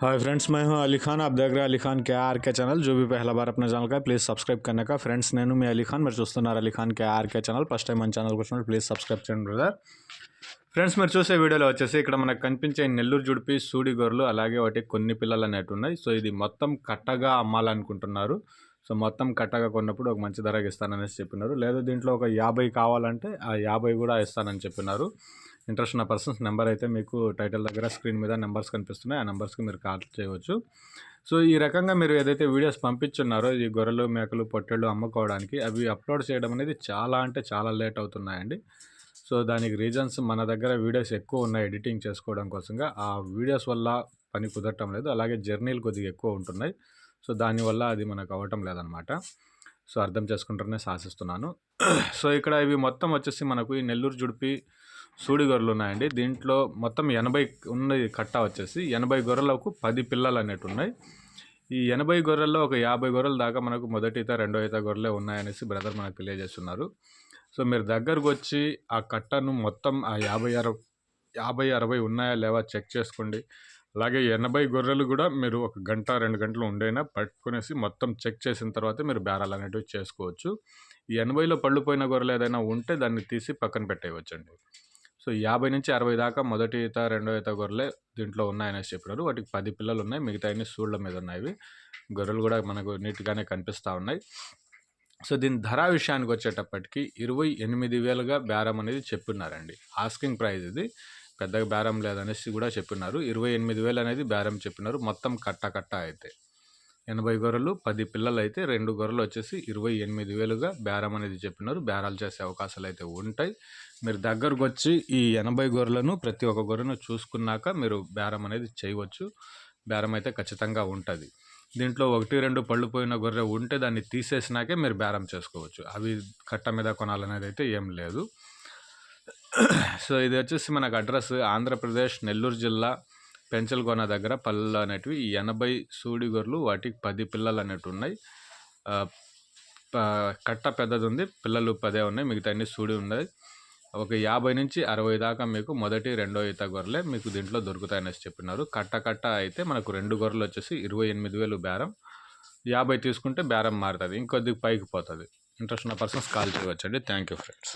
Hi friends मैं हूं अली खान आप देख रहे हैं अली खान के आर के ఛానల్ जो भी पहला बार अपने ఛానల్ का ప్లీజ్ సబ్స్క్రైబ్ करने का ఫ్రెండ్స్ నేను మీ అలీ ఖాన్ మీరు చూస్తున్నారు Ali Khan K R K channel first time మన ఛానల్కి వచ్చినప్పుడు ప్లీజ్ సబ్స్క్రైబ్ చేయండి బ్రదర్ ఫ్రెండ్స్ మీరు చూసే వీడియోలో వచ్చేసి ఇక్కడ మనకు కనిపించే నెల్లూరు జుడిపి సూడి గొర్రెలు అలాగే వాటి కొన్ని పిల్లలు అనేవి ఉన్నాయి సో ఇది మొత్తం కట్టగా అమ్మాలనుకుంటున్నారు సో మొత్తం కట్టగా కొన్నప్పుడు ఒక మంచి ధరకి ఇస్తాననేసి చెప్పినారు లేదా దీంట్లో ఒక యాభై కావాలంటే ఆ యాభై కూడా ఇస్తానని చెప్పినారు ఇంట్రెస్ట్ ఉన్న పర్సన్స్ నెంబర్ అయితే మీకు టైటిల్ దగ్గర స్క్రీన్ మీద నెంబర్స్ కనిపిస్తున్నాయి. ఆ నెంబర్స్కి మీరు కాల్ చేయవచ్చు. సో ఈ రకంగా మీరు ఏదైతే వీడియోస్ పంపించున్నారో ఈ గొర్రెలు మేకలు పొట్టెళ్ళు అమ్ముకోవడానికి అవి అప్లోడ్ చేయడం అనేది చాలా అంటే చాలా లేట్ అవుతున్నాయండి. సో దానికి రీజన్స్ మన దగ్గర వీడియోస్ ఎక్కువ ఉన్నాయి ఎడిటింగ్ చేసుకోవడం కోసంగా. ఆ వీడియోస్ వల్ల పని కుదరటం లేదు. అలాగే జర్నీలు కొద్దిగా ఎక్కువ ఉంటున్నాయి. సో దానివల్ల అది మనకు అవ్వటం లేదనమాట. సో అర్థం చేసుకుంటారనే ఆశిస్తున్నాను. సో ఇక్కడ ఇవి మొత్తం వచ్చేసి మనకు ఈ నెల్లూరు జుడిపి సూడి గొర్రెలు ఉన్నాయండి దీంట్లో మొత్తం ఎనభై ఉన్నది కట్ట వచ్చేసి ఎనభై గొర్రెలకు పది పిల్లలు అనేటు ఉన్నాయి ఈ ఎనభై గొర్రెల్లో ఒక యాభై గొర్రెల దాకా మనకు మొదటి ఈత రెండో ఈత గొర్రెలే ఉన్నాయనేసి బ్రదర్ మనకు తెలియజేస్తున్నారు. సో మీరు దగ్గరకు వచ్చి ఆ కట్టను మొత్తం ఆ యాభై అరవై యాభై అరవై ఉన్నాయా లేవా చెక్ చేసుకోండి. అలాగే ఎనభై గొర్రెలు కూడా మీరు ఒక గంట రెండు గంటలు ఉండైనా పట్టుకునేసి మొత్తం చెక్ చేసిన తర్వాత మీరు బేరాలు అనేటివి చేసుకోవచ్చు. ఈ ఎనభైలో పళ్ళుపోయిన గొర్రెలు ఏదైనా ఉంటే దాన్ని తీసి పక్కన పెట్టేయవచ్చండి. సో యాభై నుంచి అరవై దాకా మొదటి ఈత రెండో ఈత గొర్రెలే దీంట్లో ఉన్నాయనేసి చెప్పినారు. వాటికి పది పిల్లలు ఉన్నాయి. మిగతా అన్ని సూళ్ళ మీద ఉన్నాయి గొర్రెలు కూడా మనకు నీట్గానే కనిపిస్తూ ఉన్నాయి. సో దీని ధర విషయానికి వచ్చేటప్పటికి ఇరవై ఎనిమిది వేలుగా బేరం అనేది చెప్పినారండి ఆస్కింగ్ ప్రైస్ ఇది. పెద్దగా బేరం లేదనేసి కూడా చెప్పినారు ఇరవై ఎనిమిది వేలు అనేది బేరం చెప్పినారు. మొత్తం కట్ట కట్ట అయితే. ఎనభై గొర్రెలు పది పిల్లలు అయితే రెండు గొర్రెలు వచ్చేసి ఇరవై ఎనిమిది వేలుగా బేరం అనేది చెప్పినారు. బేరాలు చేసే అవకాశాలు అయితే ఉంటాయి. మీరు దగ్గరకు వచ్చి ఈ ఎనభై గొర్రెలను ప్రతి ఒక్క గొర్రెను చూసుకున్నాక మీరు బేరం అనేది చేయవచ్చు. బేరం అయితే ఖచ్చితంగా ఉంటుంది. దీంట్లో ఒకటి రెండు పళ్ళు పోయిన గొర్రె ఉంటే దాన్ని తీసేసినాకే మీరు బేరం చేసుకోవచ్చు. అవి కట్ట మీద కొనాలనేది అయితే ఏం లేదు. సో ఇది వచ్చేసి మనకు అడ్రస్ ఆంధ్రప్రదేశ్ నెల్లూరు జిల్లా. పెంచల్గొన దగ్గర పళ్ళు అనేటివి ఎనభై సూడి గొర్రెలు వాటికి పది పిల్లలు అనేటివి ఉన్నాయి కట్ట పెద్దది ఉంది పిల్లలు పదే ఉన్నాయి మిగతా అన్ని సూడి ఉన్నాయి. ఒక యాభై నుంచి అరవై దాకా మీకు మొదటి రెండో ఈత గొర్రెలే మీకు దీంట్లో దొరుకుతాయనేసి చెప్పినారు. కట్ట కట్ట అయితే మనకు రెండు గొర్రెలు వచ్చేసి ఇరవై ఎనిమిది వేలు బేరం. యాభై తీసుకుంటే బేరం మారుతుంది ఇంకొద్ది పైకి పోతుంది. ఇంట్రెస్ట్ ఉన్న persons call చేయవచ్చండి. Thank you friends.